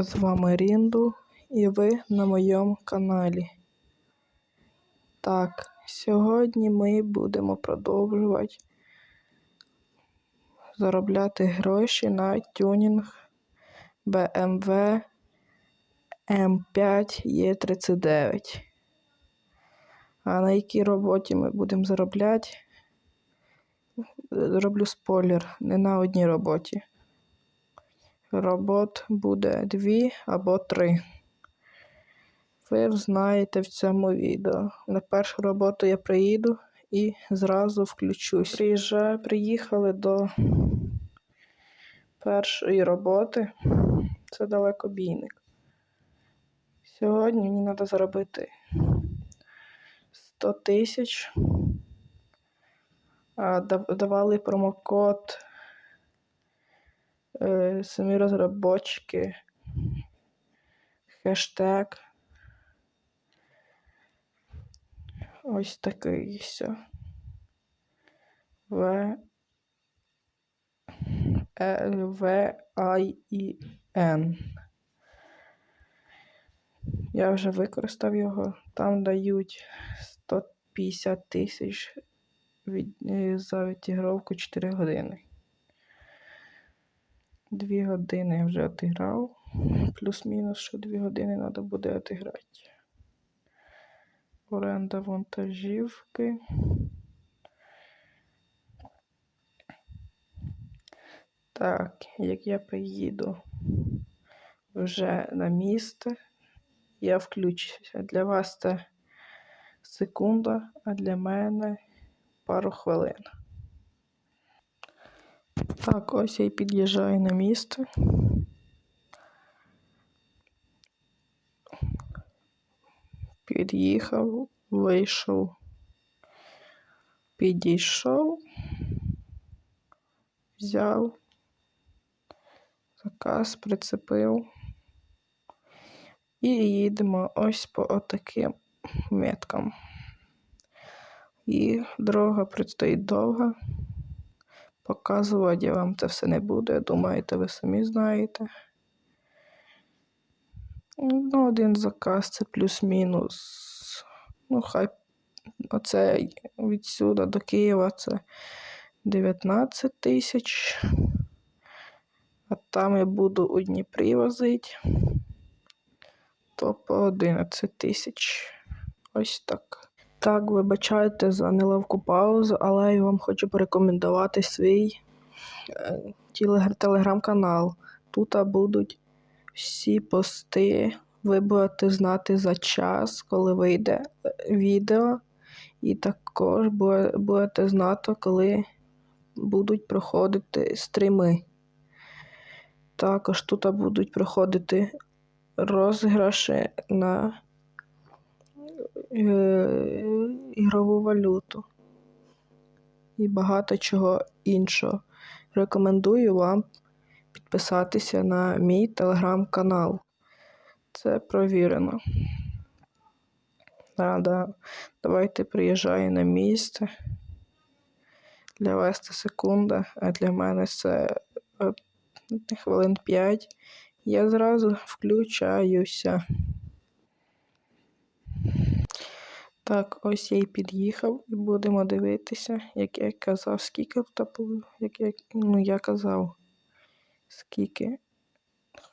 З вами Рінду і ви на моєму каналі. Так, сьогодні ми будемо продовжувати заробляти гроші на тюнінг BMW M5 E39. А на якій роботі ми будемо заробляти? Зроблю спойлер, не на одній роботі. Робот буде дві або три. Ви знаєте в цьому відео. На першу роботу я приїду і зразу включусь. Приїжджаю, приїхали до першої роботи. Це далекобійник. Сьогодні мені треба заробити 100 тисяч. Давали промокод е, самі розробочки, хештег. Ось такий все. В Е, В I І Н. Я вже використав його. Там дають 150 тисяч від, е, за відігровку 4 години. Дві години я вже отіграв. Плюс-мінус, що дві години треба буде отіграти. Оренда вантажівки. Так, як я приїду вже на місце, я включуся. Для вас це секунда, а для мене пару хвилин. Так, ось я й під'їжджаю на місце. Під'їхав, вийшов, підійшов, взяв, заказ прицепив. І їдемо ось по отаким меткам. І дорога предстоїть довга. Показувати я вам це все не буду. Я Думаєте, ви самі знаєте. Ну, один заказ це плюс-мінус. Ну, хай оце відсюди до Києва це 19 тисяч. А там я буду у Дніпрі возити. То по 11 тисяч. Ось так. Так, вибачайте за неловку паузу, але я вам хочу порекомендувати свій е, телеграм-канал. Тут будуть всі пости. Ви будете знати за час, коли вийде е, відео, і також будете знати, коли будуть проходити стріми. Також тут будуть проходити розіграші на ігрову валюту і багато чого іншого. Рекомендую вам підписатися на мій телеграм-канал. Це провірено. Да, да. Давайте приїжджаю на місце. Для вас це секунда, а для мене це е, хвилин 5. Я зразу включаюся. Так, ось я й під'їхав і будемо дивитися, як я казав, скільки було, як я, ну, я казав, скільки.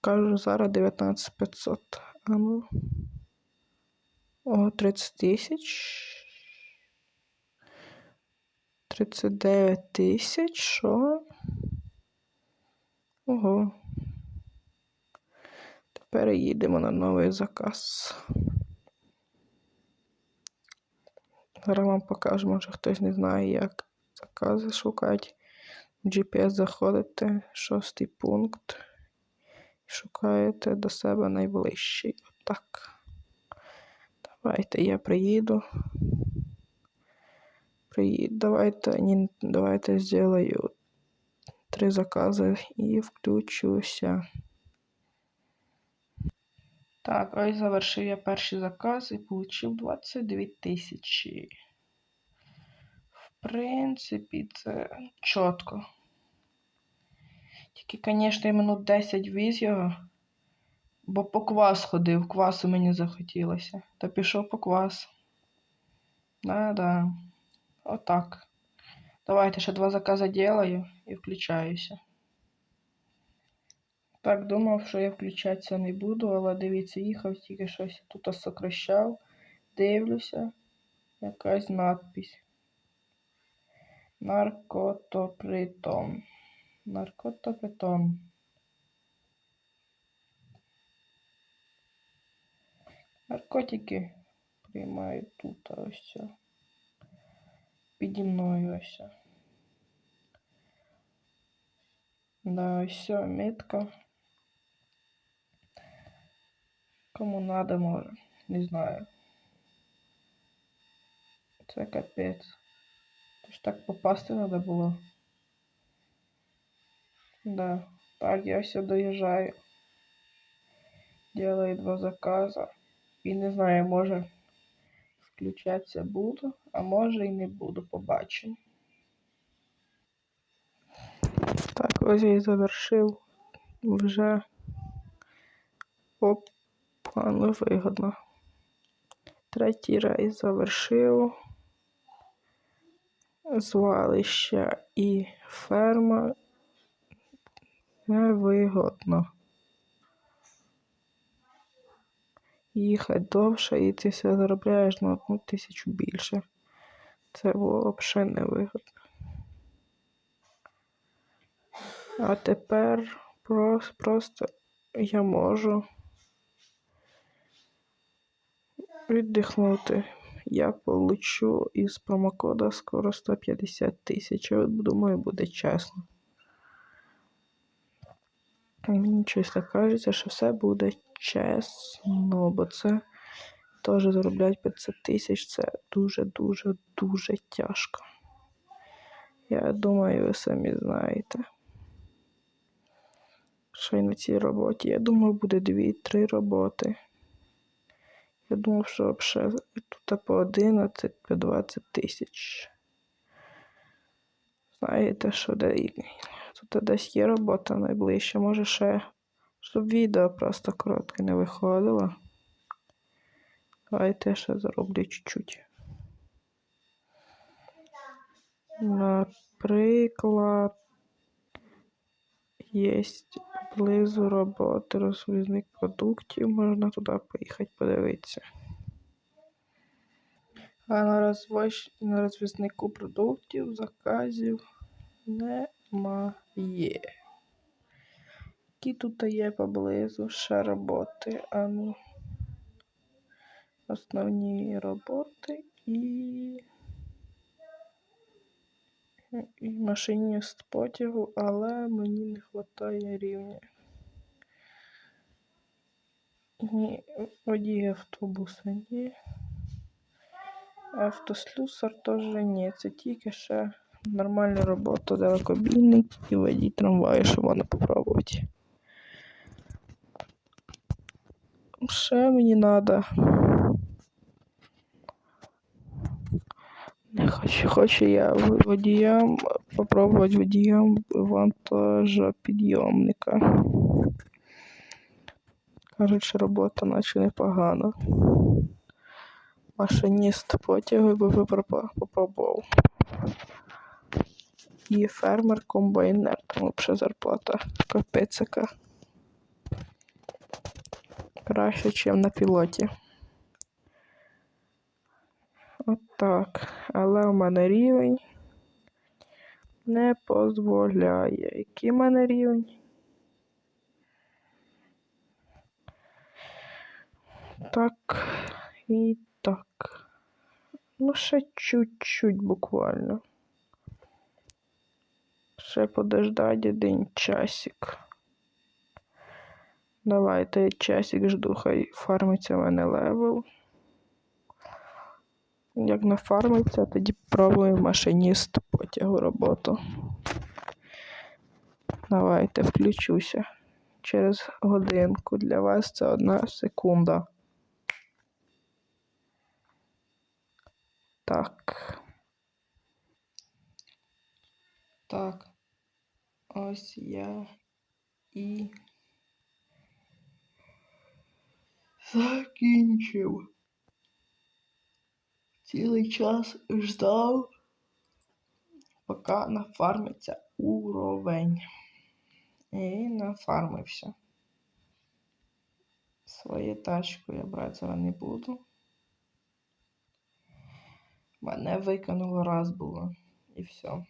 Кажу, зараз 19500. А ну. О, 30 тисяч. 39 тисяч, що? Ого. Тепер їдемо на новий заказ. Зараз вам покажу, може хтось не знає, як закази шукати. В GPS заходите, шостий пункт. Шукаєте до себе найближчий. Отак. Давайте я приїду. Приїду. Давайте, ні, давайте зроблю три закази і включуся. Так, ось завершив я перший заказ і отримав 22 тисячі. В принципі, це чітко. Тільки, звісно, я минут 10 віз його. Бо по квас ходив, квасу мені захотілося. Та пішов по квас. Да-да. Отак. Давайте ще два закази делаю і включаюся. Так, думав, що я включатися не буду, але дивіться, їхав тільки щось тут сокращав. Дивлюся. Якась надпись. Наркотопритон. Наркотопритон. Наркотики приймають тут ось. Піді мною ось. Да, ось все, метка. Кому надо, може. Не знаю. Це капець. Тож так попасти треба було. Да. Так, я все доїжджаю. Делаю два заказа. І не знаю, може включатися буду, а може і не буду, побачимо. Так, ось я і завершив вже Опа, ну вигодно. Третій рейс завершив. Звалище і ферма невигодно. Їхати довше і ти все заробляєш на одну тисячу більше. Це взагалі невигодно. А тепер прос- просто я можу віддихнути. Я получу із промокода скоро 150 тисяч. Думаю, буде чесно. Мені щось так кажеться, що все буде чесно, бо це теж заробляти 500 тисяч це дуже-дуже дуже тяжко. Я думаю, ви самі знаєте. Що й на цій роботі. Я думав, буде 2-3 роботи. Я думав, що взагалі тут по 11, по 20 тисяч. Знаєте, що де тут десь є робота найближче, може ще, щоб відео просто коротке не виходило. Давайте ще зароблю чуть-чуть. Наприклад, є поблизу роботи розвізник продуктів, можна туди поїхати подивитися. А на, розвоз... на розвізнику продуктів заказів немає. Які тут є поблизу ще роботи? А ну, основні роботи і, і машиніст потягу, але мені не вистачає рівня. І водій автобуса ні. Автослюсар теж ні. Це тільки ще нормальна робота далекобійник і водій трамваю, що можна попробувати. Ще мені треба. Не хочу, хочу я в- водіям попробувати водіям вантажопідйомника. Кажуть, що робота наче непогана. Машиніст потягу би попро- попробував. І фермер комбайнер, там взагалі зарплата капець. Краще, ніж на пілоті. От так. Але у мене рівень не дозволяє. Який в мене рівень? Так і так. Ну, ще чуть-чуть буквально. Ще подождать один часик. Давайте часик жду, хай фармиться в мене левел. Як нафармиться, тоді пробуємо машиніст потягу роботу. Давайте включуся. Через годинку. Для вас це одна секунда. Так. Так. Ось я і Закінчив. Цілий час ждав, поки нафармиться уровень. І нафармився. Свою тачку я брати зараз не буду. Мене викинуло раз було. І все.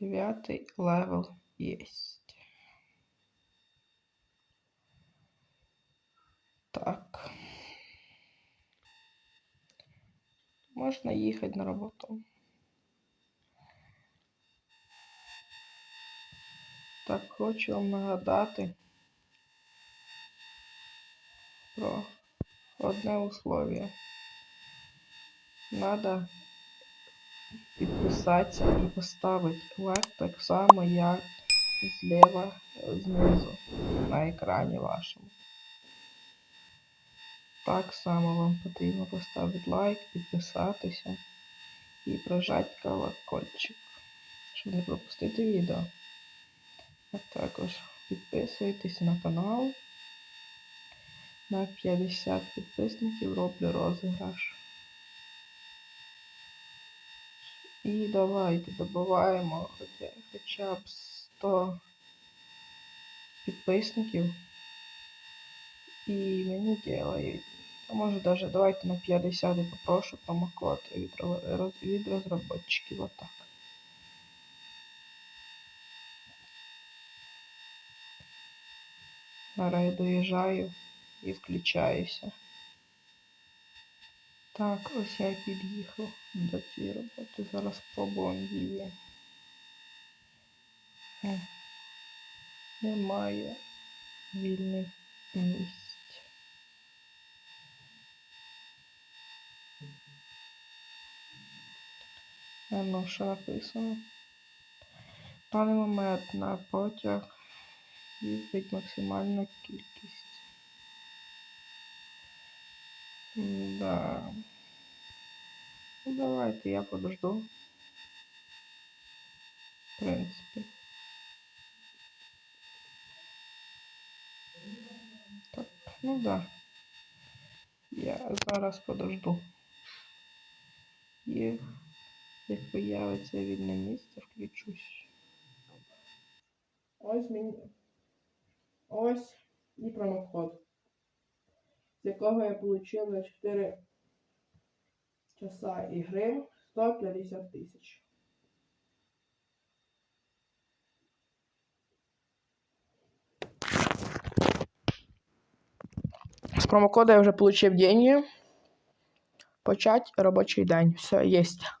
Дев'ятий левел єсть. Так. Можна їхати на роботу. Так, хочу вам нагадати про одне условие. Надо підписатися і поставити лайк так само, як зліва знизу на екрані вашому. Так само вам потрібно поставити лайк, підписатися і прожати колокольчик, щоб не пропустити відео. А також підписуйтесь на канал. На 50 підписників роблю розіграш. І давайте добиваємо хоча, хоча б 100 підписників. І мені делають. А може даже давайте на 50 і попрошу промокод від, роз- від розробників. Отак. Зараз я доїжджаю і включаюся. Так, ось я і під'їхав до цієї роботи. Зараз пробуємо її. О, Немає вільних місць. Ну, що написано? В даний момент на потяг їздить максимальна кількість. Да. Ну давайте я подожду. В принципі. Так, ну да. Я зараз подожду. І як появиться вільне місце, включусь. Ось мені. Ось і промокод. З якого я отримав за 4 часа ігри 150 тисяч. З промокода я вже отримав деньги. Почать робочий день. Все, есть.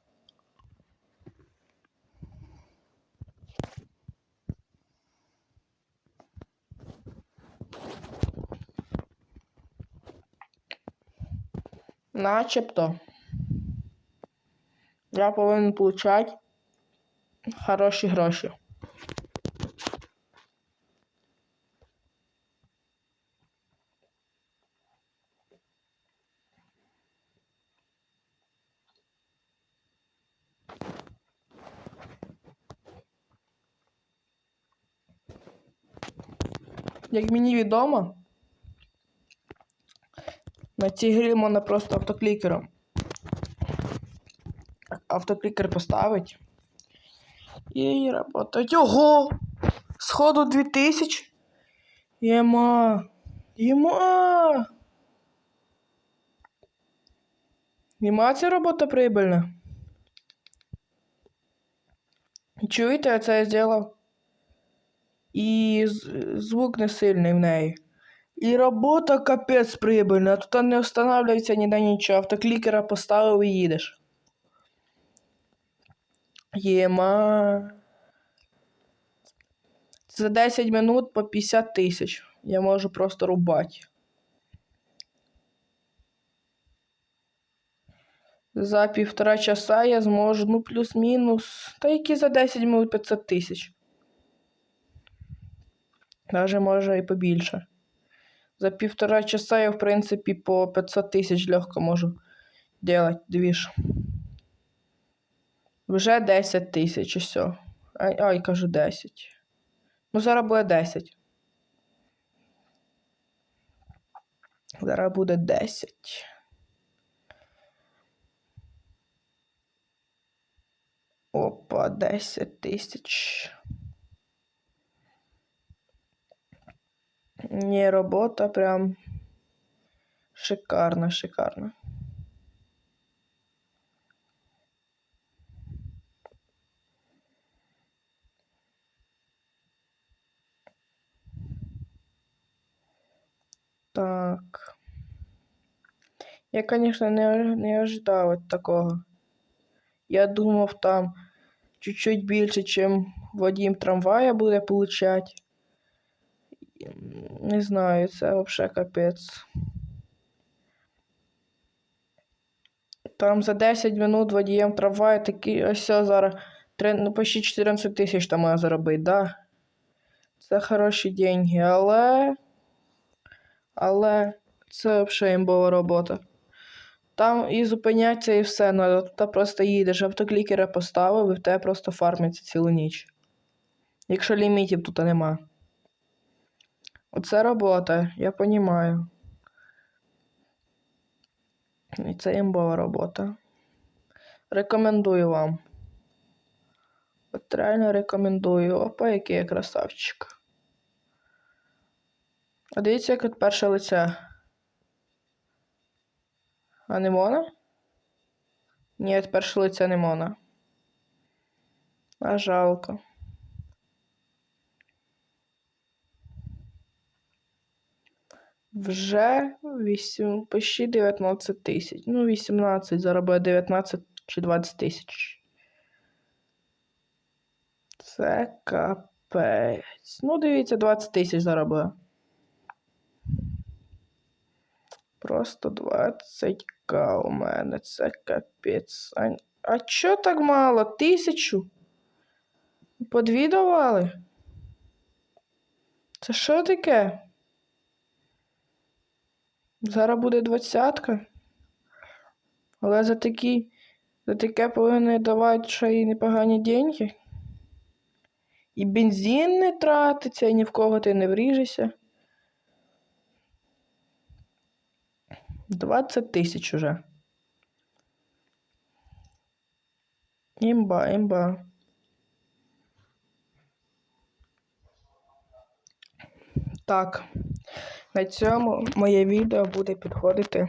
Начебто. Я повинен получать хороші гроші. Як мені відомо, на цій грі можна просто автоклікером. Автоклікер поставить. І работать. Ого! Сходу 2000. Єма. Єма. Єма ця робота прибильна. Чуєте, це я зробив? І звук не сильний в неї. І робота капець прибильна. Тут не встановлюється ніде нічого. Автоклікера поставив і їдеш. Єма. За 10 минут по 50 тисяч. Я можу просто рубати. За півтора часа я зможу, ну, плюс-мінус. Та які за 10 минут 500 тисяч. Даже може і побільше. За півтора часа я, в принципі, по 500 тисяч легко можу делать двіж. Вже 10 тисяч, і все. Ай, ай, кажу 10. Ну, зараз буде 10. Зараз буде 10. Опа, 10 тисяч. Ні, робота прям шикарна, шикарна. Так. Я, конечно, не, не ожидав от такого. Я думав, там чуть-чуть більше, чим водій трамвая буде получать. Не знаю, це вообще капець. Там за 10 минут водієм трамвая такий ось зараз. три- Ну, почти 14 тисяч там має заробити, да? Це хороші деньги, але. Але це взагалі імбова робота. Там і зупиняться, і все. Ну, ти просто їдеш, автоклікера поставив, і в тебе просто фармиться цілу ніч. Якщо лімітів тут нема. Оце робота, я понімаю. І це імбова робота. Рекомендую вам. От реально рекомендую. Опа, який я красавчик. А дивіться, як от перше лице. А не мона? Ні, от перше лице не мона. А жалко. Вже 8, почти 19 тисяч. Ну, 18, зараз буде 19 чи 20 тисяч. Це капець. Ну, дивіться, 20 тисяч буде. Просто 20к у мене. Це капець. А, а чо так мало? Тисячу? По дві давали? Це що таке? Зараз буде двадцятка. Але за такі, за таке повинні давати ще й непогані деньги. І бензин не тратиться, і ні в кого ти не вріжешся. 20 тисяч уже. Імба, імба. Так, на цьому моє відео буде підходити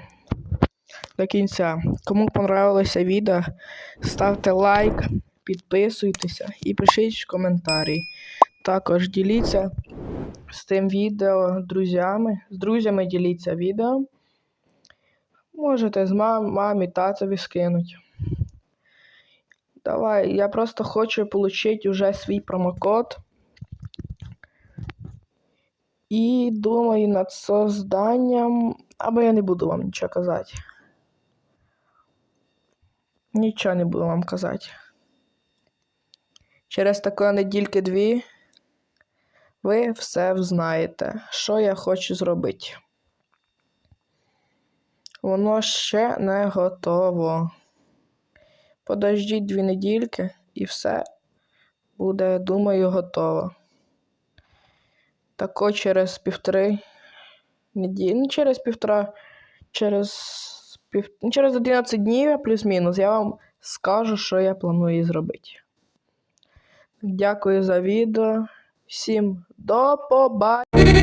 до кінця. Кому понравилося відео, ставте лайк, підписуйтеся і пишіть коментарі. Також діліться з тим відео друзями. З друзями діліться відео. Можете з мам, мамі, татові скинуть. Давай, я просто хочу отримати уже свій промокод. І думаю над созданням. Або я не буду вам нічого казати. Нічого не буду вам казати. Через такої недільки дві ви все взнаєте, що я хочу зробити. Воно ще не готово. Подождіть дві недільки і все буде, думаю, готово. Тако через півтори неділі, ну через півтора, через пів... Ну, через 11 днів плюс-мінус я вам скажу, що я планую зробити. Дякую за відео. Всім до побачення!